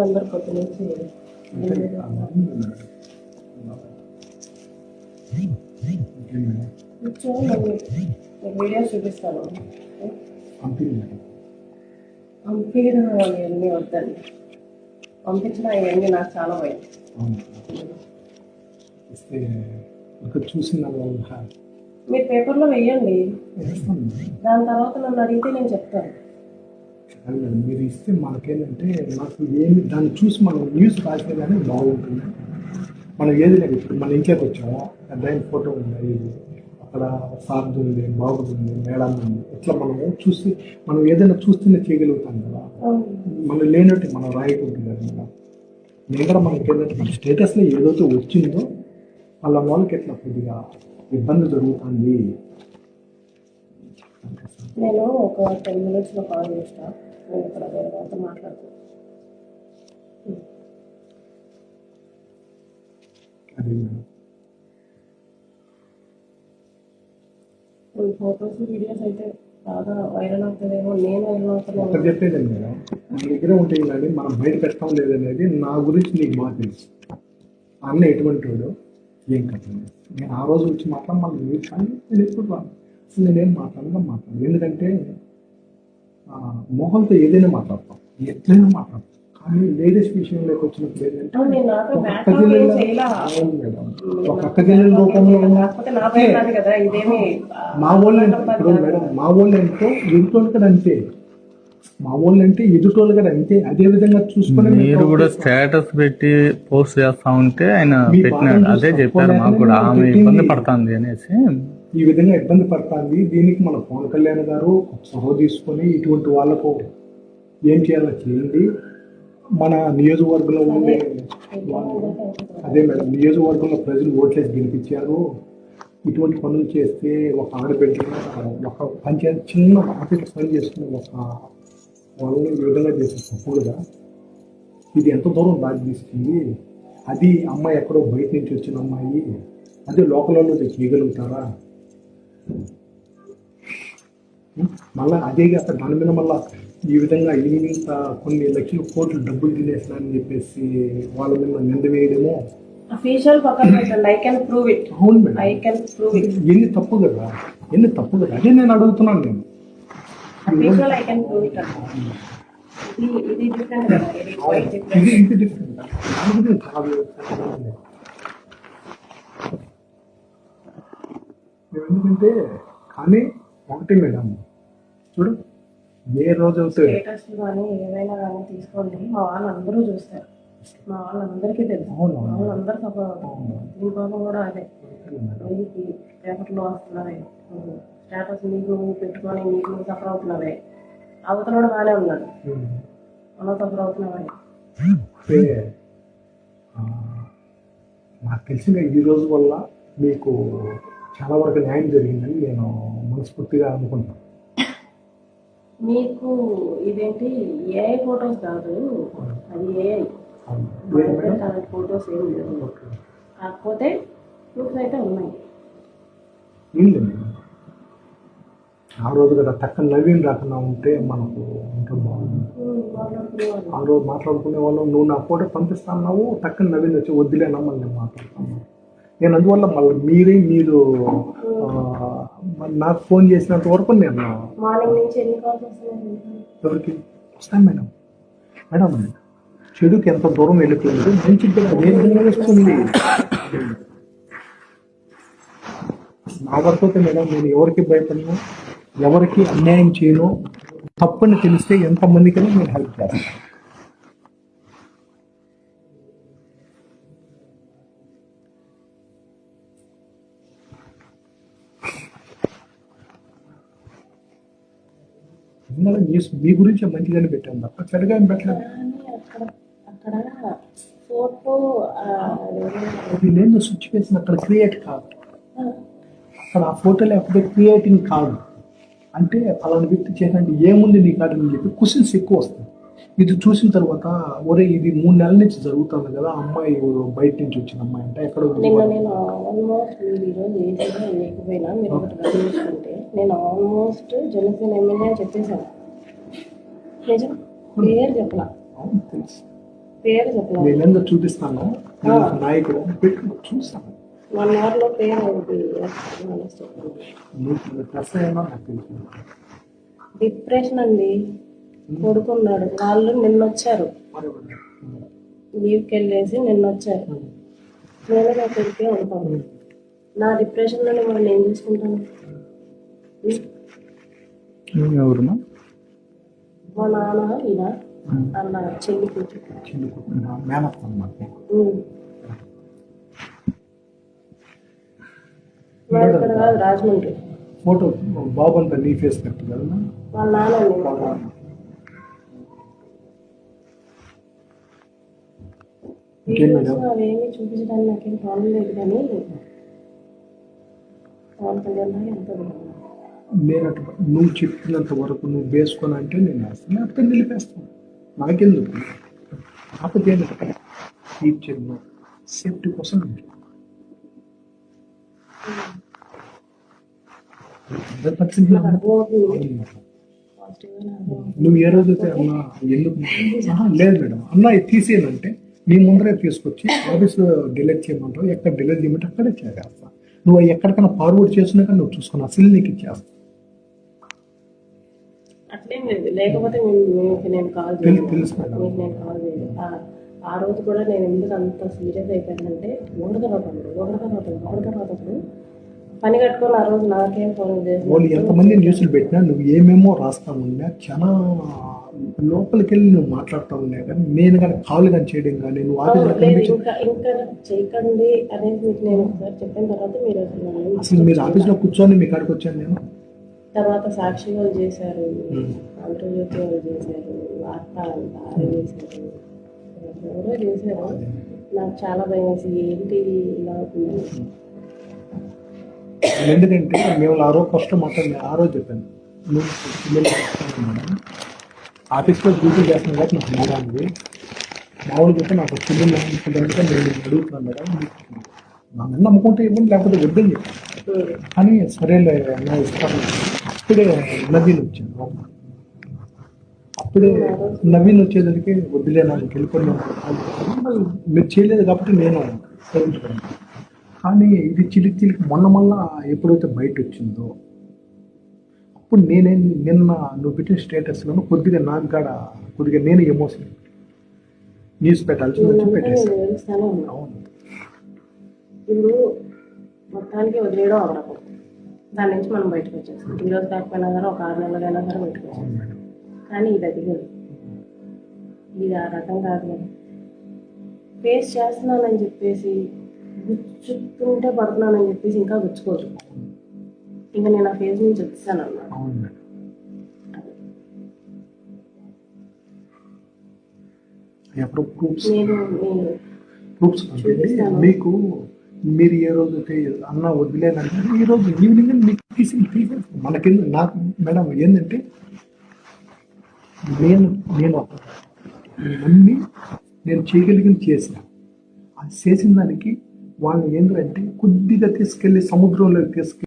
Number కొత్త నుంచి చూపిస్తాను. పంపించడం అవన్నీ వద్దండి. పంపించడం అవన్నీ నాకు చాలా భయం. మీరు పేపర్లో వెయ్యండి వేస్తాను. దాని తర్వాత నన్ను అడిగితే నేను చెప్తాను. మీరు ఇస్తే మనకేంటంటే నాకు ఏమి దాన్ని చూసి మనం న్యూస్ రాస్తే కానీ బాగుంటుంది. మనం ఏది లేదు ఇప్పుడు మన ఇంట్లోకి వచ్చాము? ఆయన ఫోటో ఉంది? అక్కడ సార్ది ఉంది బాబుది ఉంది మేడం ఉంది. ఇట్లా మనము చూసి మనం ఏదైనా చూస్తేనే చేయగలుగుతాం కదా. మనం లేనట్టు మనం రాయకూడదు కదా మేడం. నేను కూడా మనకి ఏంటంటే మన స్టేటస్లో ఏదైతే వచ్చిందో వాళ్ళ వాళ్ళకి ఎట్లా కొద్దిగా ఇబ్బంది జరుగుతుంది? నేను ఒక టెన్ మినిట్స్లో కాల్ చేస్తా. నేను ఇక్కడ వేరే వాళ్ళతో మేడం వీడియోస్ అయితే బాగా వైరల్ అవుతుందేమో నేను వైరల్ ఒకటి అవుతున్నాను చెప్పేది మేడం మన దగ్గర ఉంటాయి కానీ మనం బయట పెట్టడం లేదనేది నా గురించి నీకు బాగా తెలుసు ఆ అన్న ఎటువంటి వాడు ఏం కథ నేను ఆ రోజు వచ్చి మాట్లాడ మళ్ళీ కానీ నేను ఎప్పుడు రాను అసలు నేనేం మాట్లాడగా మాట్లాడను ఎందుకంటే ఆ, మొహంతో ఏదైనా మాట్లాడతాం. ఎట్లయినా మాట్లాడతాం. కానీ లేడీస్ విషయంలోకి వచ్చినప్పుడు ఏంటంటే ఒక బ్యాక్ అక్క చెల్లెల రూపంలో మా వాళ్ళు ఇప్పుడు మేడం మా వాళ్ళు అంటే ఎదుటోళ్ళు కూడా అంతే మా వాళ్ళు అంటే ఎదుటోళ్ళు కూడా అంతే. అదే విధంగా చూసుకుని మీరు కూడా. స్టేటస్ పెట్టి పోస్ట్ చేస్తా ఉంటే ఆయన పెట్టినాడు. అదే చెప్పారు మాకు కూడా. ఆమె. ఇబ్బంది పడుతుంది అనేసి. ఈ విధంగా ఇబ్బంది పడుతుంది. దీనికి మన పవన్ కళ్యాణ్ గారు చొరవ తీసుకొని ఇటువంటి వాళ్ళకు ఏం చేయాలో చేయండి. మన నియోజకవర్గంలో ఉండే అదే. మేడం నియోజకవర్గంలో ప్రజలు ఓట్లేసి గెలిపించారు. ఇటువంటి పనులు చేస్తే ఒక ఆడబిడ్డ ఒక పంచాయతీ చిన్న ఆఫీస్ పని చేసుకుని ఒక వాళ్ళని ఈ విధంగా చేసే తప్పు కదా ఇది ఎంత దూరం దారి తీసుకుంది అది అమ్మాయి ఎక్కడో బయట నుంచి వచ్చిన అమ్మాయి అదే లోకల్లో చేయగలుగుతారా? మళ్ళా అదే కాక దాని మీద మళ్ళా ఈ విధంగా ఇంత కొన్ని లక్షల కోట్లు డబ్బులు తినేసిన అని చెప్పేసి వాళ్ళ మీద నింద వేయడము. అఫీషియల్ పక్కన పెట్టండి. ఐ కెన్ ప్రూవ్ ఇట్ అవును madam. I can prove it ఎన్ని తప్పు కదా ఎన్ని తప్పు కదా అదే నేను అడుగుతున్నాను నేను. Official I can prove it ఇది ఇది డిఫరెంట్ కదా. ఇది క్వైట్ డిఫరెంట్ ఇది ఇంత డిఫరెంట్ దాని గురించి కాదు మేము ఎందుకంటే కానీ ఒకటి మేడం. చూడు ఏ రోజు అవుతే స్టేటస్ కానీ ఏదైనా కానీ తీసుకోండి. మా వాళ్ళందరూ చూస్తారు. మా వాళ్ళందరికీ తెలుసు. మా వాళ్ళందరూ అవును. దీపావళి కూడా అదే. వీరికి పేపర్లో వస్తున్నది స్టేటస్ మీకు పెట్టుకొని మీకు సఫర్ అవుతున్నదే అవతల కూడా బాగానే ఉన్నాడు మనం సఫర్ ఆ, నాకు తెలిసిన ఈ రోజు వల్ల మీకు చాలా వరకు న్యాయం జరిగిందని నేను మనస్ఫూర్తిగా అనుకుంటాను మీకు ఇదేంటి ఏఐ ఫొటోస్ కాదు అది ఏఐ ఫొటోస్ ఏమి లేవు. ఓకే. కాకపోతే ప్రూఫ్స్ అయితే ఉన్నాయి. లేదు. ఆ రోజు కదా తక్కువ నవీన్ రాకుండా ఉంటే మనకు ఇంకా బాగుంది ఆ రోజు మాట్లాడుకునే వాళ్ళు. నువ్వు నా ఫోటో పంపిస్తాన్నావు తక్కువ నవీన్ వచ్చి వద్దులేనా మళ్ళీ నేను మాట్లాడతాను నేను అందువల్ల మళ్ళీ మీరే మీరు నాకు ఫోన్ చేసినంత వరకు నేను ఎవరికి? వస్తాను మేడం. మేడం చెడుకి ఎంత దూరం వెళ్ళిపోయింది విధంగా వస్తుంది. నా వరకు అయితే మేడం నేను ఎవరికి భయపడను ఎవరికి అన్యాయం చేయను. తప్పని తెలిస్తే ఎంతమందికైనా నేను హెల్ప్ చేస్తాను. న్యూస్ మీ గురించి మంచిదని పెట్టాను తప్ప చెడుగా ఏం పెట్టలేదు. నేను సిచ్యువేషన్ అక్కడ క్రియేట్ కాదు. అక్కడ ఆ ఫోటో లేకపోతే క్రియేటింగ్ కాదు. అంటే అలాంటి వ్యక్తి చేసినట్టు ఏముంది నీ కాదు అని చెప్పి క్వశ్చన్స్ ఎక్కువ వస్తాయి. ఇది చూసిన తర్వాత ఒరే ఇది మూడు నెలల నుంచి జరుగుతుంది కదా అమ్మాయి బయట నుంచి వచ్చిన అమ్మాయి అంటే ఎక్కడ నేను ఆల్మోస్ట్ నేను జనసేన ఎమ్మెల్యే అని చెప్పేశాను. నిజం. క్లియర్ చెప్పలా. పేరు చెప్పలేదు నేను ఎందుకు చూపిస్తాను నేను నాయకుడు. చూస్తాను. వన్ అవర్లో పేరు. డిప్రెషన్ అండి. కొడుకున్నాడు వాళ్ళు నిన్న వచ్చారు లీవ్కి వెళ్ళేసి నిన్న వచ్చారు నేను నా కొడుకే ఉంటాను. నా డిప్రెషన్లోనే మనం ఏం చేసుకుంటాను? ఎవరుమా మా నాన్న ఈయన అన్న చెల్లి చిన్న మేనత్త రాజమండ్రి. ఫోటో బాబు అంతా నీ ఫేస్ పెట్టు కదా వాళ్ళ నాన్న అవేమి చూపించడానికి నాకేం ప్రాబ్లం లేదు కానీ పవన్ కళ్యాణ్ ఎంత నేను నువ్వు చెప్పినంత వరకు నువ్వు వేసుకొని అంటే నేను వేస్తాను లేకపోతే నిలిపేస్తాను. నాకెందుకు? కాకపోతే ఏంటంటే టీచర్లో సేఫ్టీ కోసం నువ్వు ఏ రోజైతే అన్న ఎందుకు? లేదు మేడం. అన్న తీసేయాలంటే తీసేయనంటే నీ ముందరే తీసుకొచ్చి ఆఫీస్ డిలీట్ చేయమంటావు. ఎక్కడ డిలీట్ చేయమంటే అక్కడే చేసేస్తా. నువ్వు ఎక్కడికైనా ఫార్వర్డ్ చేసినాక నువ్వు చూసుకుని అసలు నీకు ఇచ్చేస్తా అట్లేం లేదు. లేకపోతే మీకు నేను కాల్ తెలుసు మేడం. మీకు నేను కాల్ చేయను. ఆ- ఆ రోజు కూడా నేను ఎందుకు అంత సీరియస్ అయిపోయానంటే ఒకటి తర్వాత ఒకటి తర్వాత ఒకటి తర్వాత పని కట్టుకొని ఆ రోజు నాకేం ఫోన్ వాళ్ళు చేసి ఎంతమంది న్యూస్లు పెట్టినా నువ్వు ఏమేమో రాస్తా ఉన్నా చాలా లోపలికి వెళ్ళి నువ్వు మాట్లాడుతూ ఉన్నా కానీ నేను కానీ కాల్ కానీ చేయడం కానీ నువ్వు లేదు ఇంకా ఇంకా చేయకండి అనేది మీకు నేను ఒకసారి చెప్పిన తర్వాత మీరు అసలు అసలు మీరు ఆఫీస్లో కూర్చొని మీ కాడికి వచ్చాను నేను. తర్వాత సాక్షి వాళ్ళు చేశారు. ఆంధ్రజ్యోతి వాళ్ళు చేశారు. వార్త వాళ్ళు చేశారు. ఎవరో చేశారు. నాకు చాలా భయం వేసి ఏంటి ఇలా అవుతుందని ఎందుకంటే మేము ఆ రోజు ఫస్ట్ మాట్లాడి ఆ రోజు చెప్పాను. మేడం ఆఫీస్లో డ్యూటీ చేస్తున్నాను కాబట్టి నాకు ఉంది. మామూలుగా అయితే నాకు పిల్లలు అనుకుంటే నేను అడుగుతున్నాను మేడం. నా మీద నమ్ముకుంటే ఇవ్వండి లేకపోతే వద్దని చెప్పాను. కానీ సరేలే నా ఇస్తాను అప్పుడే నవీన్ వచ్చాను అప్పుడే నవీన్ వచ్చేదానికి వద్దులే నాకు వెళ్ళిపోయినా మీరు చేయలేదు కాబట్టి నేను సహించుకున్నాను కానీ ఇది చిలికి చిలికి మొన్న మళ్ళా ఎప్పుడైతే బయట వచ్చిందో అప్పుడు నేనే నిన్న నువ్వు పెట్టిన స్టేటస్లో కొద్దిగా నాకు కాడ కొద్దిగా నేను ఎమోషన్ న్యూస్ పెట్టాల్సి వచ్చి ఉన్నా అవును. ఇప్పుడు మొత్తానికి వదిలేయడం దాని నుంచి మనం బయటకు వచ్చేస్తాం. ఈ రోజు కాకపోయినా సరే ఒక ఆరు నెలలైనా సరే బయటకు వచ్చేస్తాం. కానీ ఇది అది కాదు ఇది ఆ రకం కాదు కదా. ఫేస్ చేస్తున్నానని చెప్పేసి గుచ్చుతుంటే పడుతున్నానని చెప్పేసి ఇంకా గుచ్చుకోవచ్చు ఇంకా నేను ఆ ఫేస్ నుంచి వచ్చేసాను ఎప్పుడు ప్రూఫ్స్ నేను చూపిస్తాను. మీకు మీరు ఏ రోజు అన్న వదిలేనంటే ఈ రోజు ఈవినింగ్ మీకు తీసి తీసేస్తాను మనకి నాకు మేడం ఏంటంటే నేను నేను ఒక నమ్మి నేను చేయగలిగింది చేసిన. అది చేసిన దానికి వాళ్ళు ఏంటంటే కొద్దిగా తీసుకెళ్ళి సముద్రంలోకి తీసుకెళ్ళి